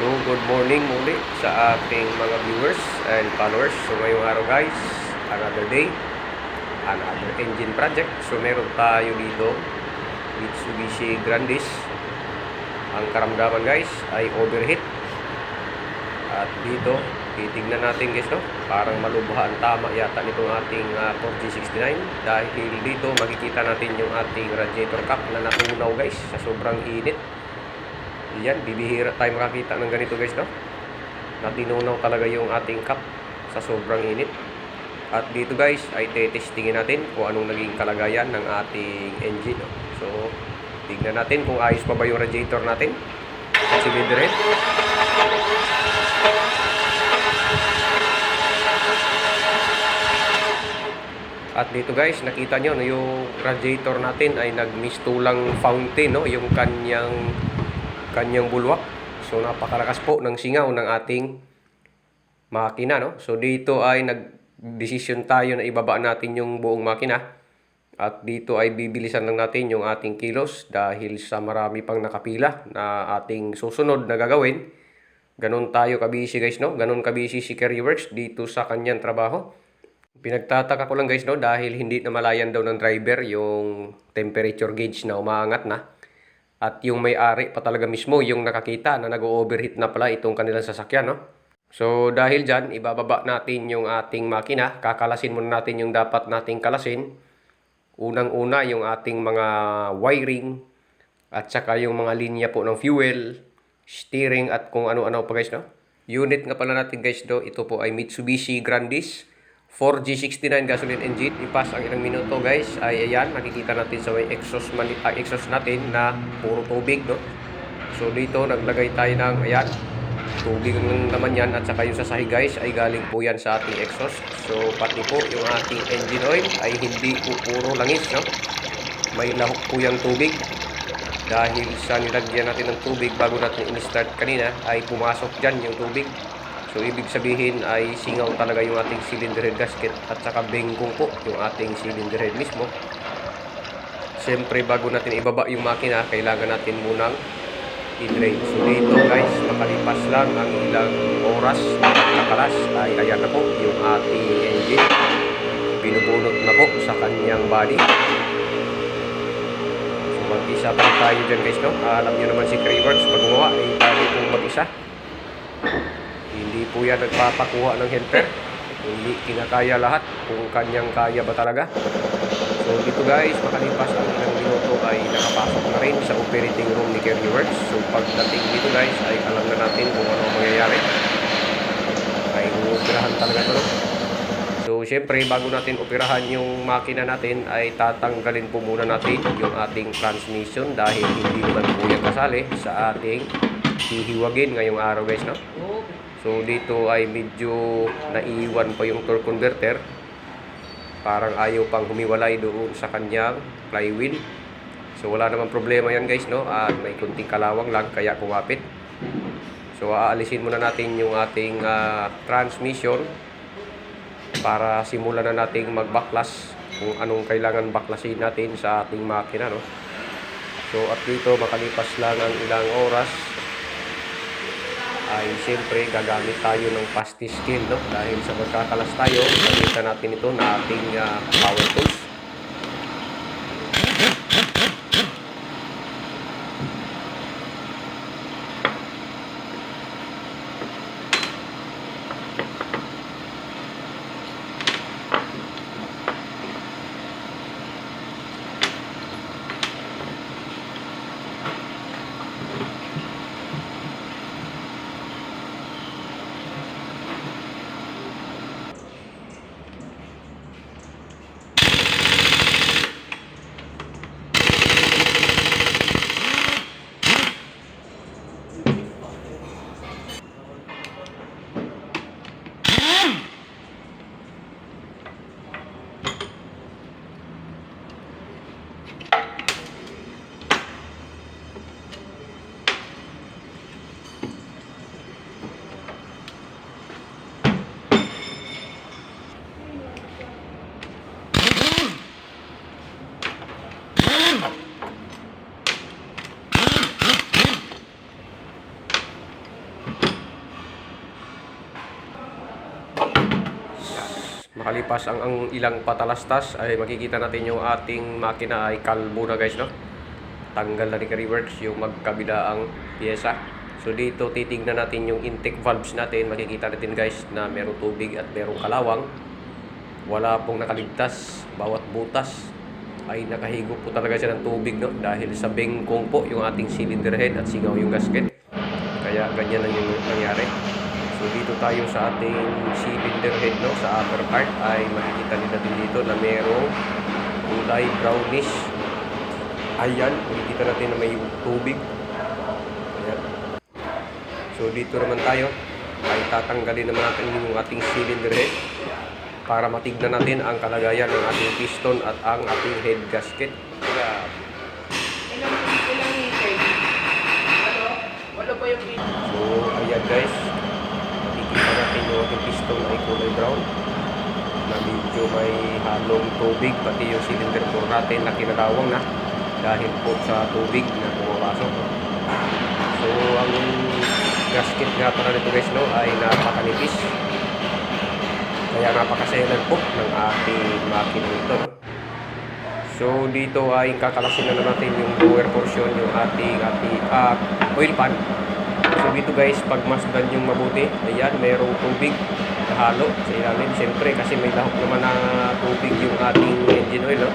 So, good morning muli sa ating mga viewers and followers. So, ngayong araw guys, another day, another engine project. So, meron tayo dito, Mitsubishi Grandis. Ang karamdaman guys ay overheat. At dito, titignan natin guys, no? Parang malubhaan tama yata nitong ating uh, 4G69. Dahil dito, makikita natin yung ating radiator cap na natunaw guys sa sobrang init. Yan, bibihira tayo makakita ng ganito guys, no? Natinunaw talaga yung ating cup sa sobrang init. At dito guys, ay tetestingin natin kung anong naging kalagayan ng ating engine. No? So, tignan natin kung ayos pa ba yung radiator natin. At si head. At dito guys, nakita nyo no, yung radiator natin ay nagmistulang fountain, no? yung kanyang kanyang bulwak. So napakalakas po ng singaw ng ating makina. No? So dito ay nag-decision tayo na ibaba natin yung buong makina. At dito ay bibilisan lang natin yung ating kilos dahil sa marami pang nakapila na ating susunod na gagawin. Ganon tayo kabisi guys, no? Ganon kabisi si Kerry Works dito sa kanyang trabaho. Pinagtataka ko lang guys, no? Dahil hindi na malayan daw ng driver yung temperature gauge na umaangat na. At yung may-ari pa talaga mismo yung nakakita na nag-overheat na pala itong kanilang sasakyan, no? So dahil dyan, ibababa natin yung ating makina. Kakalasin muna natin yung dapat nating kalasin. Unang-una yung ating mga wiring at saka yung mga linya po ng fuel, steering at kung ano-ano pa guys, no? Unit nga pala natin guys do, ito po ay Mitsubishi Grandis 4G69 gasoline engine. Ipas ang ilang minuto guys ay ayan, nakikita natin sa may exhaust, mani, ah, exhaust natin na puro tubig, no? So dito naglagay tayo ng ayan, tubig naman yan at saka yung sa sahig guys ay galing po yan sa ating exhaust. So pati po yung ating engine oil ay hindi po puro langis, no? May lahok po yung tubig dahil sa nilagyan natin ng tubig bago natin in-start kanina ay pumasok dyan yung tubig. So ibig sabihin ay singaw talaga yung ating cylinder head gasket at saka bengkong po yung ating cylinder head mismo. Siyempre bago natin ibaba yung makina, kailangan natin munang i-drain. So dito guys, makalipas lang ang ilang oras at kakalas ay ayan na po yung ating engine. Binubunot na po sa kanyang body. Mag-isa pa tayo dyan guys, no? Alam nyo naman si Crayworks, pag gumawa ay tayo pong mag-isa. Po yan nagpapakuha ng helper. Hindi kinakaya lahat kung kanyang kaya ba talaga. So dito guys, makalipas ang ilang minuto ay nakapasok na rin sa operating room ni Kerry Works. So pagdating dito guys ay alam na natin kung ano ang mangyayari. Ay uupirahan talaga ito. So syempre bago natin operahan yung makina natin ay tatanggalin po muna natin yung ating transmission dahil hindi naman po yan kasali sa ating hihiwagin ngayong araw guys. No? So dito ay medyo naiiwan pa yung torque converter. Parang ayaw pang humiwalay doon sa kanyang flywheel. So wala namang problema yan guys no. At may kunting kalawang lang kaya kumapit. So aalisin muna natin yung ating ah, transmission para simulan na nating mag-backlash kung anong kailangan baklasin natin sa ating makina no. So at dito makalipas lang ang ilang oras ay siyempre gagamit tayo ng pasty scale no? Dahil sa magkakalas tayo gamitan natin ito na ating ah, power tools makalipas ang, ang ilang patalastas ay makikita natin yung ating makina ay kalbo na guys no? Tanggal na ni Carryworks yung magkabilaang pyesa. So dito titignan natin yung intake valves natin. Makikita natin guys na merong tubig at merong kalawang. Wala pong nakaligtas. Bawat butas ay nakahigop po talaga siya ng tubig no? Dahil sa bengkong po yung ating cylinder head at singaw yung gasket. Kaya ganyan lang yung nangyari so dito tayo sa ating cylinder head no? Sa upper part ay makikita din natin dito na merong kulay brownish. Ayan makikita natin na may tubig. Ayan. So dito naman tayo. Ay tatanggalin naman natin yung ating cylinder head para matignan natin ang kalagayan ng ating piston at ang ating head gasket. So, ayan guys. Makikita natin yung ating piston ay kulay brown na medyo may halong tubig pati yung cylinder core natin na kinalawang na dahil po sa tubig na pumapasok. So, ang gasket nga pala nito guys no, ay napakanipis. Kaya napakaselan po ng ating makina nito. So dito ay kakalasin na natin yung lower portion yung ating ating ah, oil pan. So dito guys, pag masdan yung mabuti, ayan, merong tubig halo sa ilalim. Siyempre kasi may lahok naman na tubig yung ating engine oil. No?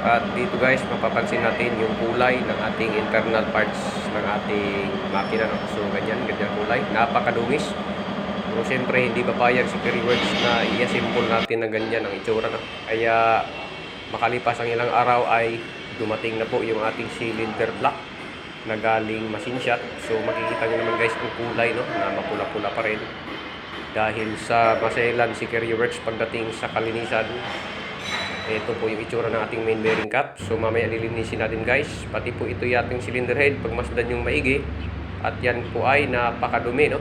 At dito guys, mapapansin natin yung kulay ng ating internal parts ng ating makina. No? So ganyan, ganyan kulay. Napakadungis. Pero siyempre, hindi papayag si Curryworks na i-assemble natin na ganyan ang itsura. No? Kaya makalipas ang ilang araw ay dumating na po yung ating cylinder block na galing machine shop. So makikita nyo naman guys ang kulay no? na mapula-pula pa rin. Dahil sa maselan si Curryworks pagdating sa kalinisan, ito po yung itsura ng ating main bearing cap. So mamaya lilinisin natin guys. Pati po ito yung ating cylinder head pag masdan yung maigi. At yan po ay napakadumi no.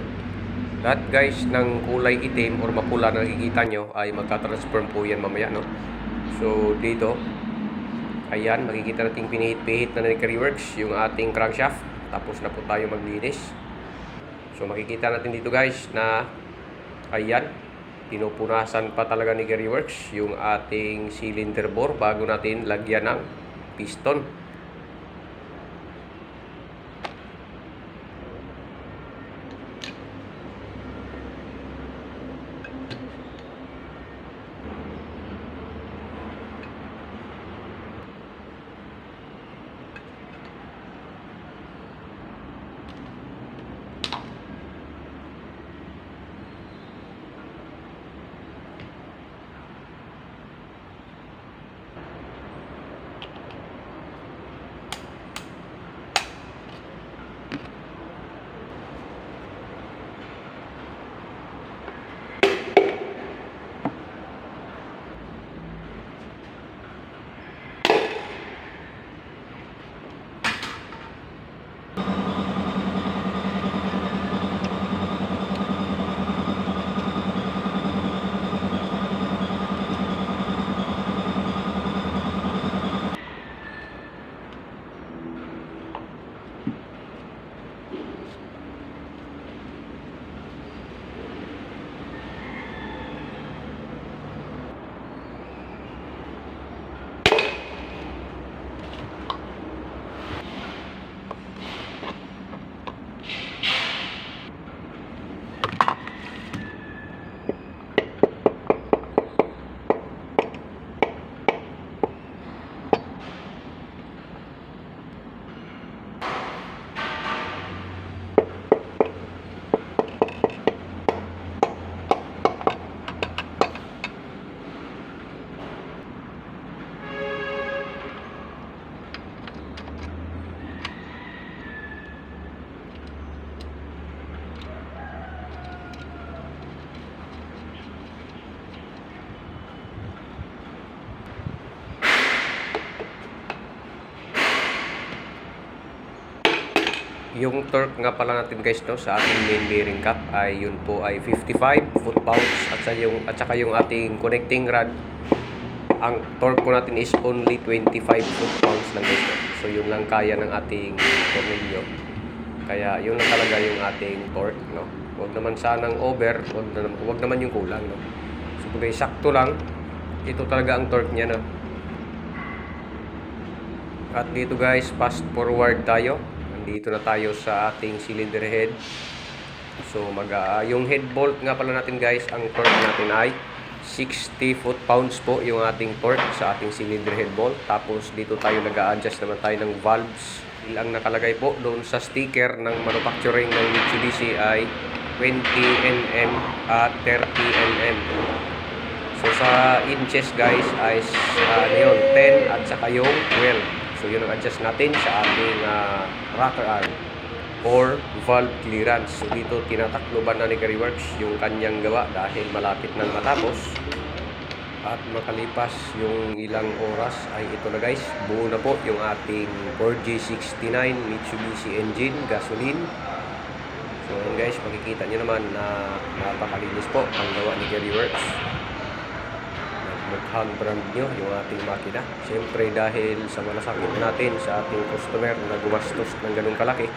Lahat guys ng kulay itim or mapula na nakikita nyo ay magka-transform po yan mamaya no. So dito, ayan makikita natin pinihit-pihit na ni Curryworks yung ating crankshaft. Tapos na po tayo maglinis. So makikita natin dito guys na ayan pinupunasan pa talaga ni Gary Works yung ating cylinder bore bago natin lagyan ng piston. Yung torque nga pala natin guys no sa ating main bearing cap ay yun po ay 55 foot pounds at sa yung at saka yung ating connecting rod ang torque po natin is only 25 foot pounds lang guys. no? So yun lang kaya ng ating tornilyo. Kaya yun na talaga yung ating torque, no? Huwag naman sanang over, huwag, na, huwag naman yung kulang, no? So, bagay sakto lang, ito talaga ang torque niya, no? At dito guys, fast forward tayo. Nandito na tayo sa ating cylinder head. So mag ah, yung head bolt nga pala natin guys, ang torque natin ay 60 foot-pounds po yung ating torque sa ating cylinder head bolt. Tapos dito tayo nag-a-adjust naman tayo ng valves. Ang nakalagay po doon sa sticker ng manufacturing ng Mitsubishi ay 20 nm at 30 nm. So sa inches guys ay uh, ano yun, 10 at saka yung 12. So yun ang adjust natin sa ating ah, rocker arm or valve clearance. So dito tinatakloban na ni Works yung kanyang gawa dahil malapit nang matapos. At makalipas yung ilang oras ay ito na guys, buo na po yung ating 4G69 Mitsubishi engine, gasoline. So guys, makikita nyo naman na napakalinis po ang gawa ni Gary Works mukhang brand nyo yung ating makina. Siyempre dahil sa malasakit natin sa ating customer na gumastos ng ganung kalaki,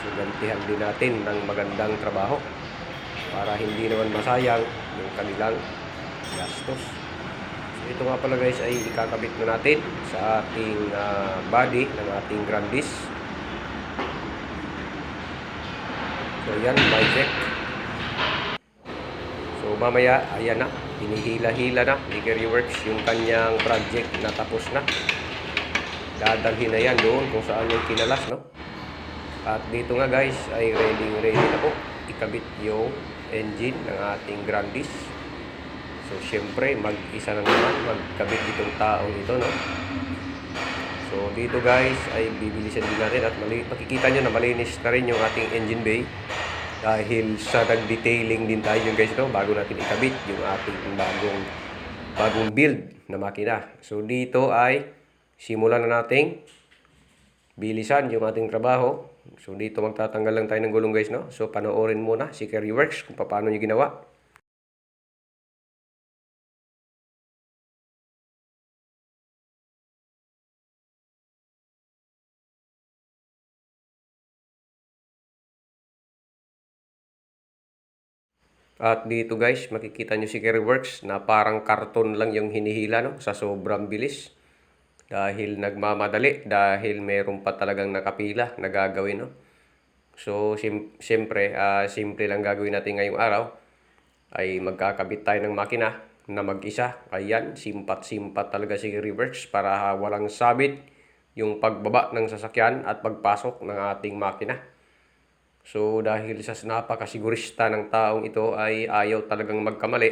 so gantihan din natin ng magandang trabaho para hindi naman masayang yung kanilang gastos. So ito nga pala guys ay ikakabit na natin sa ating ah, body ng ating Grandis. So yan, my check. So mamaya, ayan na, hinihila-hila na ni Gary Works yung kanyang project na tapos na. Dadalhin na yan doon kung saan yung kinalas, no? At dito nga guys, ay ready ready na po ikabit yung engine ng ating Grandis. So syempre, mag-isa na naman magkabit itong taong ito, no? So dito guys ay bibilisan din natin at makikita nyo na malinis na rin yung ating engine bay dahil sa nag-detailing din tayo guys no bago natin ikabit yung ating bagong bagong build na makina. So dito ay simulan na nating bilisan yung ating trabaho. So dito magtatanggal lang tayo ng gulong guys no. So panoorin muna si Kerry Works kung paano niya ginawa. At dito guys, makikita nyo si Kerry Works na parang karton lang yung hinihila no, sa sobrang bilis. Dahil nagmamadali, dahil meron pa talagang nakapila na gagawin. No? So, sim- siyempre, ah, simple lang gagawin natin ngayong araw. Ay magkakabit tayo ng makina na mag-isa. Ayan, simpat-simpat talaga si Works para walang sabit yung pagbaba ng sasakyan at pagpasok ng ating makina. So dahil sa napakasigurista ng taong ito ay ayaw talagang magkamali.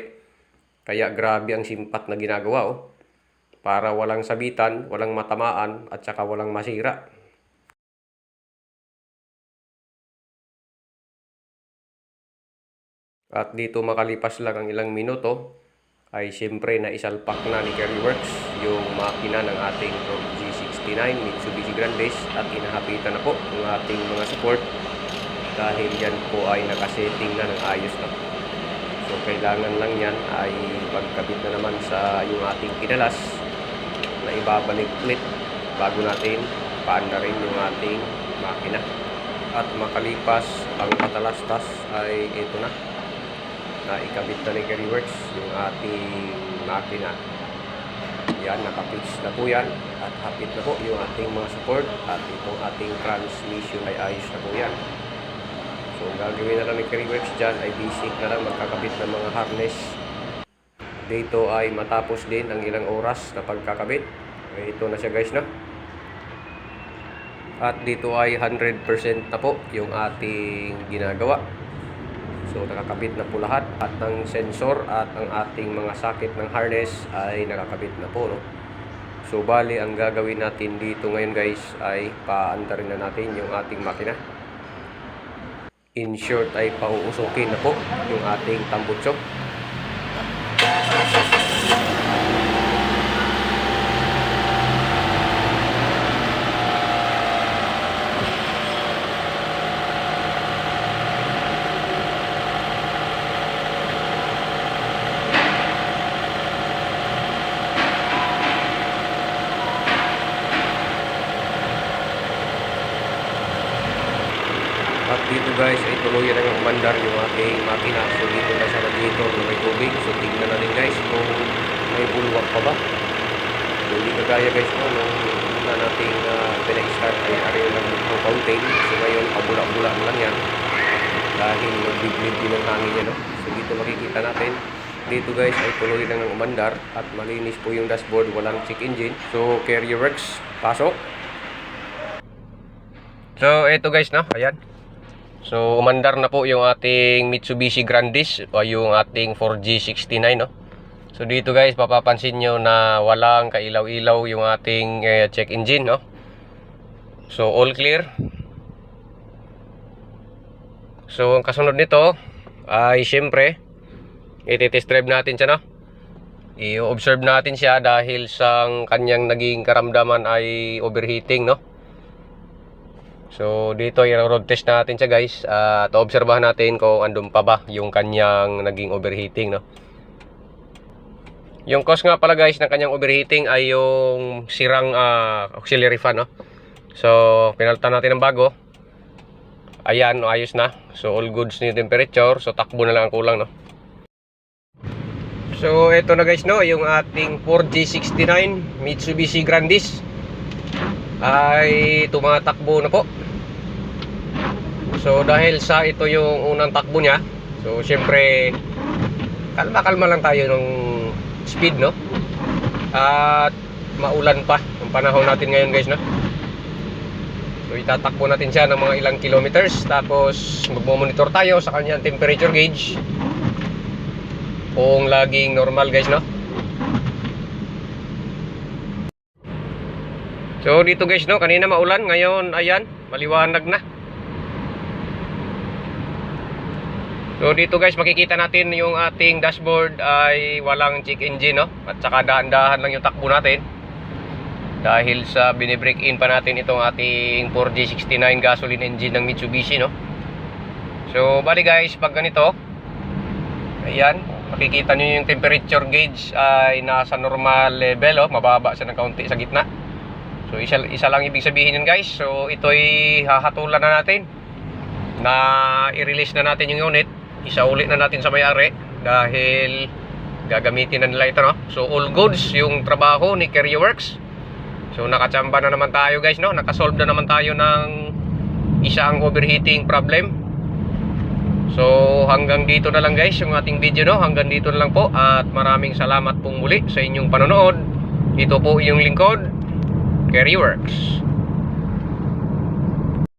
Kaya grabe ang simpat na ginagawa oh. Para walang sabitan, walang matamaan at saka walang masira. At dito makalipas lang ang ilang minuto ay siyempre na isalpak na ni Kerry Works yung makina ng ating G69 Mitsubishi Grandes at inahapitan na po ng ating mga support dahil yan po ay nakasetting na ng ayos na. So kailangan lang yan ay pagkabit na naman sa yung ating kinalas na ibabalik ulit bago natin paandarin yung ating makina. At makalipas ang katalastas ay ito na na ikabit na ni Gary Works yung ating makina. Yan, nakapitch na po yan at hapit na po yung ating mga support at itong ating transmission ay ayos na po yan. So, ang gagawin na lang ni Works dyan ay basic na lang magkakabit ng mga harness. Dito ay matapos din ang ilang oras na pagkakabit. Eh, ito na siya guys na. At dito ay 100% na po yung ating ginagawa. So nakakabit na po lahat at ng sensor at ang ating mga sakit ng harness ay nakakabit na po. No? So bali ang gagawin natin dito ngayon guys ay paandarin na natin yung ating makina. In short ay pauusukin na po yung ating tambutsok. Una nating uh, pinag-start ay area lang ng fountain. So ngayon pabula-bula na lang yan. Dahil nagbiblid din ang hangin niya no. So dito makikita natin dito guys ay tuloy lang ng umandar at malinis po yung dashboard, walang check engine. So carrier works, pasok. So ito guys no, ayan. So umandar na po yung ating Mitsubishi Grandis o yung ating 4G69 no. So dito guys mapapansin nyo na walang kailaw-ilaw yung ating eh, check engine no. So all clear. So ang kasunod nito ay syempre i-test drive natin siya no. I-observe natin siya dahil sa kanyang naging karamdaman ay overheating no. So dito i-road test natin siya guys at obserbahan natin kung andun pa ba yung kanyang naging overheating no. Yung cause nga pala guys ng kanyang overheating ay yung sirang ah, auxiliary fan no. So pinalitan natin ng bago. Ayan, ayos na. So all goods na yung temperature. So takbo na lang ang kulang no. So ito na guys no, yung ating 4G69 Mitsubishi Grandis ay tumatakbo na po. So dahil sa ito yung unang takbo niya, so syempre kalma-kalma lang tayo ng speed no. At maulan pa ang panahon natin ngayon guys no. So itatakbo natin siya ng mga ilang kilometers tapos magmo-monitor tayo sa kanyang temperature gauge kung laging normal guys no. So dito guys no, kanina maulan, ngayon ayan, maliwanag na. So dito guys makikita natin yung ating dashboard ay walang check engine no at saka dahan-dahan lang yung takbo natin. Dahil sa binibreak in pa natin itong ating 4G69 gasoline engine ng Mitsubishi no. So bali guys pag ganito ayan makikita nyo yung temperature gauge ay nasa normal level oh, mababa siya ng kaunti sa gitna. So isa, isa lang ibig sabihin yun guys. So ito'y hahatulan na natin na i-release na natin yung unit. Isauli na natin sa may-ari dahil gagamitin na nila ito no. So all goods yung trabaho ni Carrierworks. So nakachamba na naman tayo guys no. Nakasolve na naman tayo ng isang overheating problem. So hanggang dito na lang guys yung ating video no. Hanggang dito na lang po at maraming salamat pong muli sa inyong panonood. Ito po yung lingkod Carryworks.